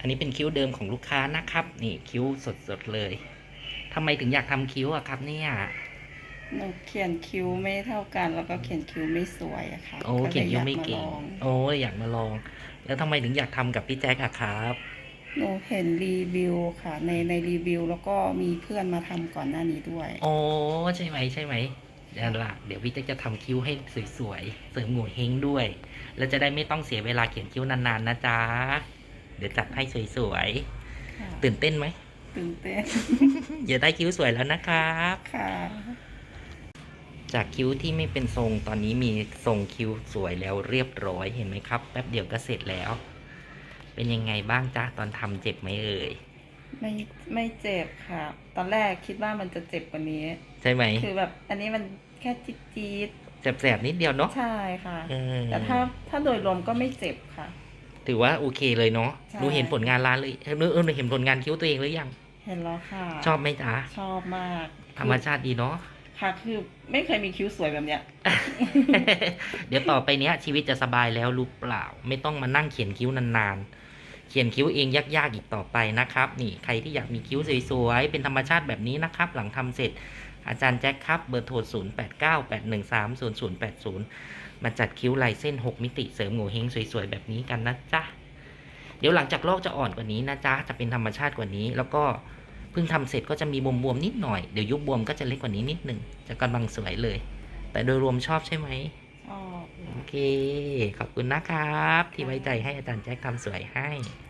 อันนี้เป็นคิ้วเดิมของลูกค้านะครับ นี่คิ้วสดๆเลยทำไมถึงอยากทำคิ้วอะครับเนี่ยหนูเขียนคิ้วไม่เท่ากัน แล้วก็เขียนคิ้วไม่สวยอะค่ะโอ้เขียนคิ้วไม่ก็ลเก่งอยาาลองโอ้อยากมาลอง แล้วทำไมถึงอยากทำกับพี่แจ๊คอะครับหนูเห็นรีวิวค่ะ ในในรีวิวแล้วก็มีเพื่อนมาทำก่อนหน้านี้ด้วย โอ้ใช่ไหมใช่ไหมเดี๋ยวละเดี๋ยวพี่แจ๊คจะทำคิ้วให้สวยๆเสริมโง่เฮงด้วย แล้วจะได้ไม่ต้องเสียเวลาเขียนคิ้วนานๆนะจ๊ะ เดี๋ยวจัดให้สวยค่ะๆตื่นเต้นไหม ตื่นเต้น อย่าได้คิ้วสวยแล้วนะครับ ค่ะ จากคิ้วที่ไม่เป็นทรงตอนนี้มีทรงคิ้วสวยแล้วเรียบร้อยเห็นไหมครับ แป๊บเดียวก็เสร็จแล้ว เป็นยังไงบ้างจ๊ะตอนทำเจ็บไหมเอ่ย ไม่ไม่เจ็บค่ะ ตอนแรกคิดว่ามันจะเจ็บกว่านี้ ใช่ไหม คือแบบอันนี้มันแค่จี๊ดจี๊ดแสบๆนิดเดียวเนาะๆใช่ค่ะเออแต่ถ้าถ้าโดยรวมก็ไม่เจ็บค่ะ ถือว่าโอเคเลยเนาะใช่ หนูเห็นผลงานร้านเลยเออหนูเออหนูเห็นผลงานคิ้วตัวเองหรือยัง เห็นแล้วค่ะชอบไหมจ๊ะชอบมากธรรมชาติดีเนาะ ค่ะคือไม่เคยมีคิ้วสวยแบบเนี้ย เดี๋ยวต่อไปเนี้ย ชีวิตจะสบายแล้วรู้เปล่า ไม่ต้องมานั่งเขียนคิ้วนานๆ เขียนคิ้วเองยากๆอีกต่อไปนะครับ นี่ใครที่อยากมีคิ้วสวยๆ เป็นธรรมชาติแบบนี้นะครับ หลังทำเสร็จ อาจารย์แจ็คครับเบอร์โทร 0 8 9 8 1 3 0 0 8 0 มาจัดคิ้วลายเส้น 6 มิติเสริมโงเฮงสวยๆ แบบนี้กันนะจ๊ะ เดี๋ยวหลังจากลอกจะอ่อนกว่านี้นะจ๊ะ จะเป็นธรรมชาติกว่านี้ แล้วก็เพิ่งทำเสร็จก็จะมีบวมๆนิดหน่อย เดี๋ยวยุบบวมก็จะเล็กกว่านี้นิดหนึ่งจะกำลังสวยเลย แต่โดยรวมชอบใช่ไหมชอบ โอเค ขอบคุณนะครับ ที่ไว้ใจให้อาจารย์แจ็คทำสวยให้ค